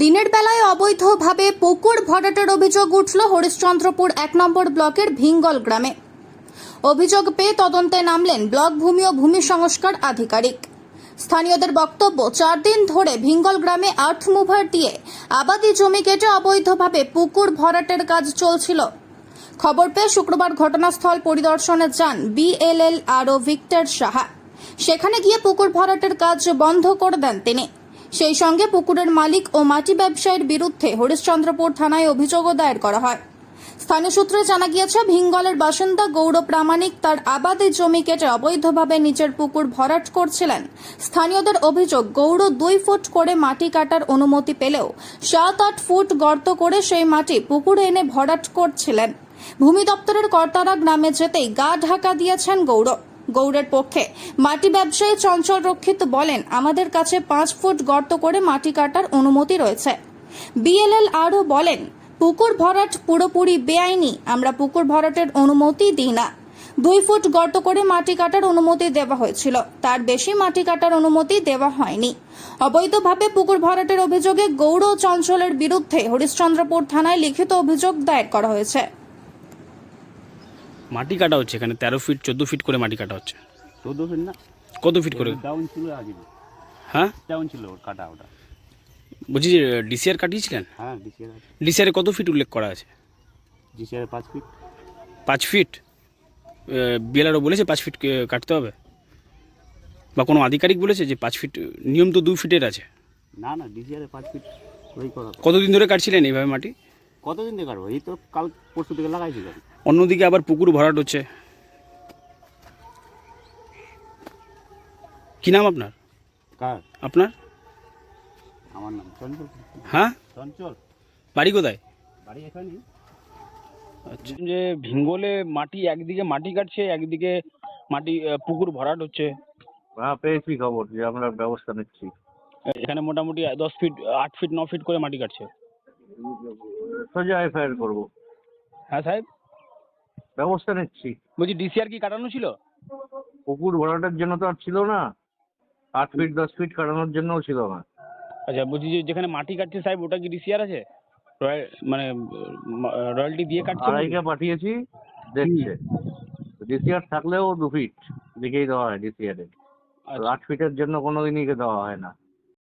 দিনের বেলায় অবৈধভাবে পুকুর ভরাটের অভিযোগ উঠল হরিশ্চন্দ্রপুর এক নম্বর ব্লকের ভিঙ্গল গ্রামে। অভিযোগ পেয়ে তদন্তে নামলেন ব্লক ভূমি ও ভূমি সংস্কার আধিকারিক। স্থানীয়দের বক্তব্য, চার দিন ধরে ভিঙ্গল গ্রামে আর্থ মুভার দিয়ে আবাদি জমি কেটে অবৈধভাবে পুকুর ভরাটের কাজ চলছিল। খবর পেয়ে শুক্রবার ঘটনাস্থল পরিদর্শনে যান বিএলএল আরও ভিক্টর সাহা। সেখানে গিয়ে পুকুর ভরাটের কাজ বন্ধ করে দেন তিনি। সেই সঙ্গে পুকুরের মালিক ও মাটি ব্যবসায়ীর বিরুদ্ধে হরিশ্চন্দ্রপুর থানায় অভিযোগও দায়ের করা হয়। স্থানীয় সূত্রে জানা গিয়েছে, ভিঙ্গলের বাসিন্দা গৌর প্রামাণিক তার আবাদি জমি কেটে অবৈধভাবে নিচের পুকুর ভরাট করছিলেন। স্থানীয়দের অভিযোগ, গৌর দুই ফুট করে মাটি কাটার অনুমতি পেলেও সাত আট ফুট গর্ত করে সেই মাটি পুকুরে এনে ভরাট করছিলেন। ভূমি দপ্তরের কর্তারা গ্রামে যেতেই গা ঢাকা দিয়েছেন গৌর। গৌড়ের পক্ষে। মাটি ব্যবসায়ী চঞ্চল রক্ষিত বলেন, আমাদের কাছে পাঁচ ফুট গর্ত করে মাটি কাটার অনুমতি রয়েছে। বিএলএল আরও বলেন, পুকুর ভরাট পুরোপুরি বেআইনি, আমরা পুকুর ভরাটের অনুমতি দিই না। দুই ফুট গর্ত করে মাটি কাটার অনুমতি দেওয়া হয়েছিল, তার বেশি মাটি কাটার অনুমতি দেওয়া হয়নি। অবৈধভাবে পুকুর ভরাটের অভিযোগে গৌড় চঞ্চলের বিরুদ্ধে হরিশ্চন্দ্রপুর থানায় লিখিত অভিযোগ দায়ের করা হয়েছে। মাটি কাটা হচ্ছে এখানে? তেরো ফিট চোদ্দ ফিট করে মাটি কাটা হচ্ছে। চোদ্দ ফিট না? কত ফিট করে? ডাউন ছিল আগে। হ্যাঁ? ডাউন ছিল ওর কাটা ওটা। বলছি যে ডিসিআর কাটিয়েছিলেন? হ্যাঁ ডিসিআর ডিসিআরে কত ফিট উল্লেখ করা আছে? ডিসিআর পাঁচ ফিট পাঁচ ফিট বিএলআরও বলেছে পাঁচ ফিট কাটতে হবে। বা কোনো আধিকারিক বলেছে যে পাঁচ ফিট নিয়ম তো দু ফিটের আছে? না না ডিসিআর পাঁচ ফিট কতদিন ধরে কাটছিলেন এইভাবে মাটি? কতদিন থেকে কাটবো? এই তো কাল পরশু থেকে লাগাইছি গাড়ি। অন্যদিকে আবার পুকুর ভরাট হচ্ছে। কি নাম আপনার? কার? আপনার? আমার নাম চঞ্চল। হ্যাঁ? চঞ্চল। বাড়ি কোথায়? বাড়ি এখানেই। আচ্ছা। যে ভিঙ্গলে মাটি একদিকে মাটি কাটছে একদিকে মাটি পুকুর ভরাট হচ্ছে। হ্যাঁ পেয়েছি খবর যে আমরা ব্যবস্থা নিচ্ছি। এখানে মোটামুটি দশ ফিট আট ফিট ন ফিট করে মাটি কাটছে। সোজা এফআইআর করব। হ্যাঁ সাহেব। ব্যবস্থা নিচ্ছি। বলছি ডিসিআর কি কাটানো ছিল? পুকুর ভরাটের জন্য তো আর ছিল না। আট ফিট দশ ফিট কাটানোর জন্যও ছিল না। আচ্ছা বলছি যে যেখানে মাটি কাটছে সাহেব ওটা কি ডিসিআর আছে? মানে রয়্যালটি দিয়ে কাটছে আড়াইকে পাঠিয়েছি দেখছে। ডিসিআর থাকলেও দু ফিট লিখেই দেওয়া হয় ডিসিআরে আচ্ছা। আট ফিটের জন্য কোনোদিনই দেওয়া হয় না।